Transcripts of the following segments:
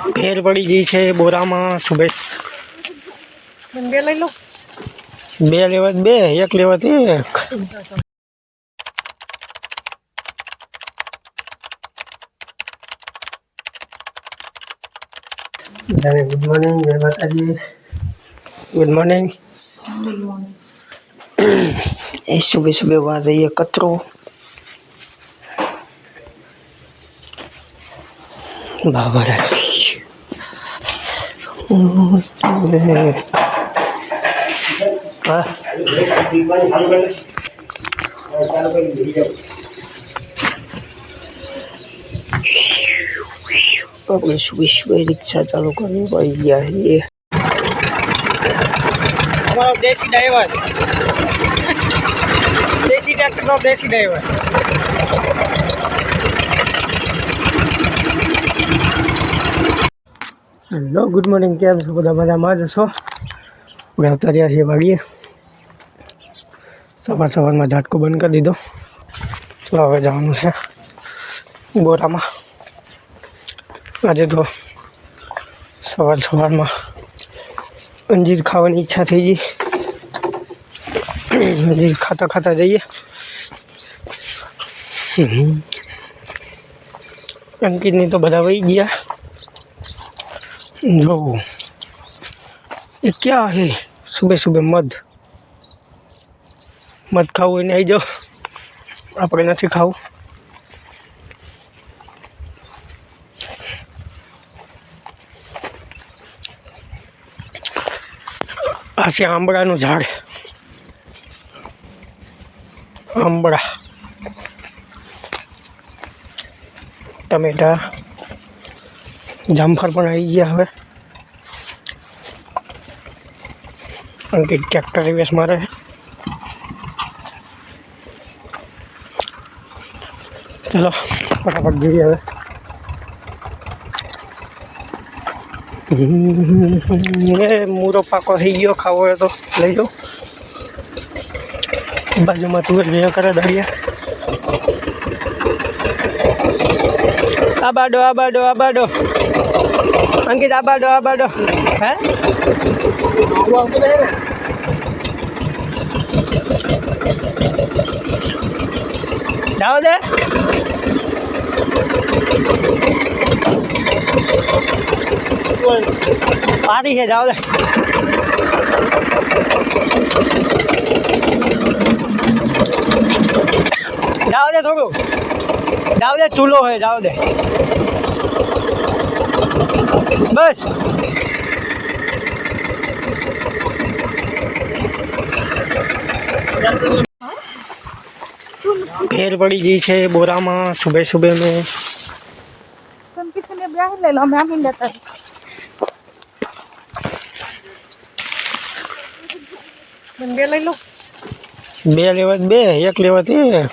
फेर पड़ी गई है बोरा में सुबह बे लो बे लेवत बे एक लेवत एक गुड मॉर्निंग जय माता जी गुड मॉर्निंग सुबह सुबह वहाँ रही कचरो बाबा रे આપણે સુબહ રિક્ષા ચાલુ કરવી પડી ગયા દેશી ડ્રાઈવર દેશી ટ્રેક્ટરનો દેશી ડ્રાઈવર હેલો ગુડ મોર્નિંગ કેમ છો? બધા મજામાં જ છો? આપણે આવતા રહ્યા છીએ વાડીએ સવાર સવારમાં ઝાટકો બંધ કરી દીધો. ચલો હવે જવાનું છે બોરામાં આજે તો સવાર સવારમાં અંજીર ખાવાની ઈચ્છા થઈ ગઈ. અંજીર ખાતા ખાતા જઈએ. અંકિતની તો બધા વહી ગયા. જો એ ક્યાં હે સુબહ સુબહ મધ મધ ખાવું હોય ને આવી જાઓ આપણે નથી ખાવું આ છે આંબળાનું ઝાડ આંબળા ટમેટા જામફળ પણ આવી ગયા હવે. અંકિત ટ્રેક્ટર રિવેસ મારે. ચલો, ફટાફટ જોઈએ હવે. એ મૂરો પાકો થઈ ગયો, ખાવો હોય તો લઈ લો. બાજુમાં તુવેર ભેગા કરે દળિયા આ બાડો આ બાડો આ બાડો. અંકિત, આ બાડો આ બાડો હે? જાઓ દે. પારી છે, જાઓ દે. જાઓ દે થોડું. જાઓ દે, ચૂલો હોય, જાઓ દે. બસ. ફેર પડી ગઈ છે બોરામાં સુબહ સુબહ મેં તમે કિસને બે લઈ બે લઈ લો. બે લેવા બે એક લેવા તો એક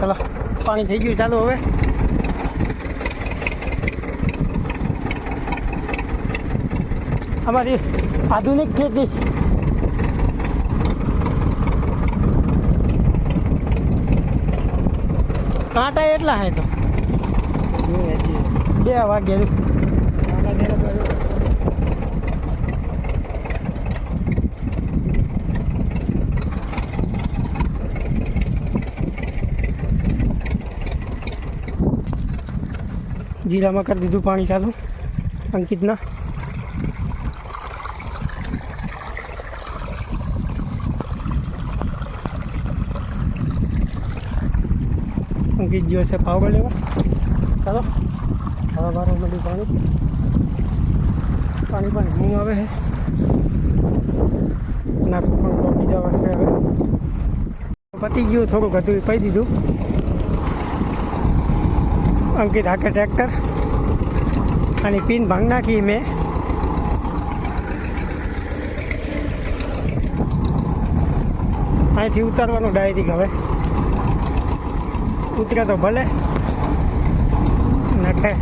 ચલો પાણી થઈ ગયું ચાલુ હવે. અમારી આધુનિક ખેતી. કાંટા એટલા હે તો. બે વાગે જીરામાં કરી દીધું પાણી ચાલુ અંકિતના. અંકિત ગયો છે પાવડર લેવા. ચાલો, હવા બાર બધું પાણી. પાણી પણ હું આવે છે. નાખું પણ બીજા વર્ષે હવે. પતી ગયું, થોડુંક હતું એ દીધું. અંકિત હાકે ટ્રેક્ટર અને પિન ભાંગ નાખી મેં. અહીંથી ઉતારવાનું ડાયરેક હવે. ઉતરે તો ભલે. નાખે.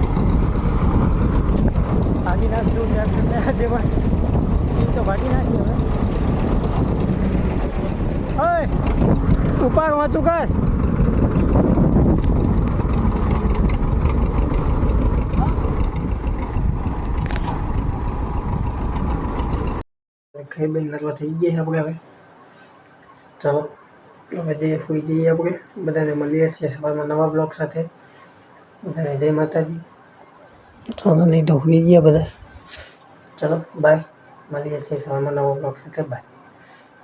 ભાગી ટ્રેક્ટરને આજે પણ તો ભાગી નાખી હવે. ઉપાડ વાંચું કર. ખાઈ બેન નરવા થઈ ગયા આપણે હવે ચાલો હવે જઈએ સુઈ જઈએ આપણે બધાને મળીએ છીએ સવારમાં નવા બ્લોગ સાથે બધાને જય માતાજી ચાલો નહીં તો સુઈ ગયા બધા ચલો બાય મળીએ છીએ સવારમાં નવા બ્લોગ સાથે બાય